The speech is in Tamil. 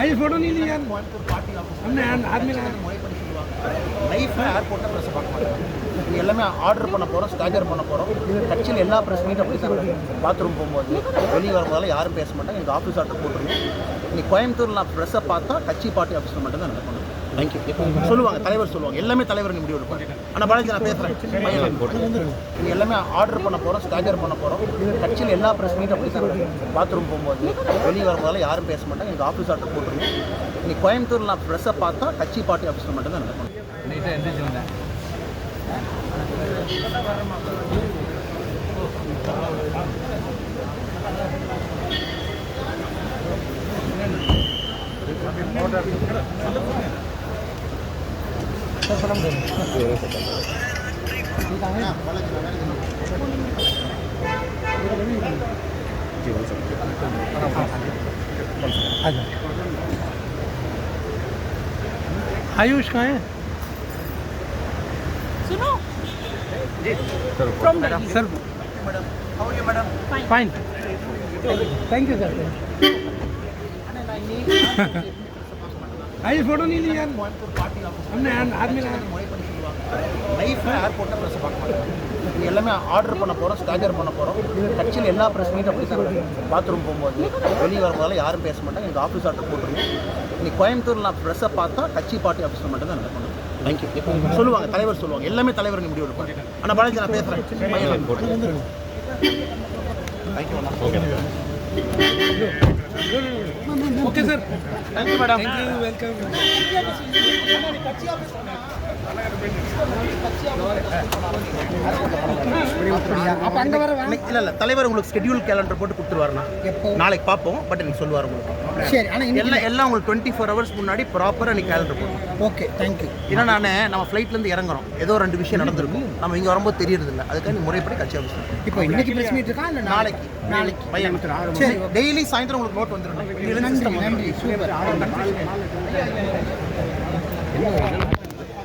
ஐ ஃபோட்டோ நீ யார் கோயம்புத்தூர் பார்ட்டி ஆஃபீஸ் அண்ணன் ஆர்மி முறைப்படி ப்ரெஸ் பார்க்க மாட்டாங்க. இது எல்லாமே ஆர்டர் பண்ண போகிறோம் ஸ்டாஜர் பண்ண போகிறோம் கட்சியில் எல்லா ப்ரெஸ் மீட் அப்படி தான் பாத்ரூம் போகும்போது வெளியே வரும்போதெல்லாம் யாரும் பேச மாட்டாங்க. எனக்கு ஆஃபீஸ் ஆர்டர் போட்டுருங்க நீ கோயம்புத்தூரில் நான் ப்ரெஸ்ஸை பார்த்தா கட்சி பார்ட்டி ஆஃபீஸில் மட்டும்தான் நடக்கணும் தேங்க்யூ சொல்லுவாங்க தலைவர் சொல்லுவாங்க. எல்லாமே தலைவர் முடிவு எடுப்பாங்க ஆனால் பாலாஜி நான் பேசுகிறேன் இது எல்லாமே ஆர்டர் பண்ண போகிறோம் ஸ்டாகர் பண்ண போகிறோம் கட்சியில் எல்லா ப்ரெஸ் மீட்டும் அப்படி தான் பாத்ரூம் போகும்போது வெளியே வரும்போதெல்லாம் யாரும் பேச மாட்டாங்க. எனக்கு ஆஃபீஸ் ஆர்டர் போட்டுருங்க. இன்னைக்கு கோயம்புத்தூர் நான் ப்ரெஸ்ஸை பார்த்தா கட்சி பார்ட்டி ஆஃபீஸில் மட்டும் தான் நடக்கணும் आयुष कहाँ है? सुनो। Sir fine thank you sir I photo नहीं ली यार हमने आदमी ना லைஃப்பில் ஏர்போர்ட்டில் ப்ரெஸ் பார்க்க மாட்டோம் இது எல்லாமே ஆர்டர் பண்ண போகிறோம் ஸ்டாகர் பண்ண போகிறோம் கட்சியில் எல்லா ப்ரெஸ் மீட்டும் அப்படி தான் பாத்ரூம் போகும்போது வெளியே வரும்போதெல்லாம் யாரும் பேச மாட்டாங்க எனக்கு ஆஃபீஸ் ஆர்டர் போட்டுருங்க இன்னைக்கு கோயம்புத்தூர் நான் ப்ரெஸ்ஸை பார்த்தா கட்சி பார்ட்டி ஆஃபீஸில் மட்டும் தான் நடக்கணும் தேங்க்யூ சொல்லுவாங்க தலைவர் சொல்லுவாங்க எல்லாமே தலைவர் நீ முடிவு எடுப்பாங்க ஆனால் பாலாஜி நான் பேசுகிறேன் okay sir thank you madam thank you welcome அப்போ அங்கே வர இல்லை இல்லை. தலைவர் உங்களுக்கு ஸ்கெடியூல் கேலண்டர் போட்டு கொடுத்துருவாருண்ணா. நாளைக்கு பார்ப்போம். பட் எனக்கு சொல்லுவார் உங்களுக்கு. சரி ஆனால் எல்லாம் எல்லாம் உங்களுக்கு டுவெண்ட்டி ஃபோர் ஹவர்ஸ் முன்னாடி ப்ராப்பராக நீ கேலண்டர் போடணும். ஓகே தேங்க்யூ ஏன்னா நான் நம்ம ஃப்ளைட்லேருந்து இறங்குறோம். ஏதோ ரெண்டு விஷயம் நடந்திருக்கும். நம்ம இங்கே வரும்போது தெரியறது இல்லை. அதுக்காக நீ முறைப்படி கட்சி ஆஃபீஸ் இப்போ இன்னைக்கு பிரஸ் மீட் இருக்கா இல்லை நாளைக்கு? நாளைக்கு. பையன். சரி டெய்லி சாயந்தரம் உங்களுக்கு நோட் வந்துடும் நன்றி நன்றி. சூப்பர்.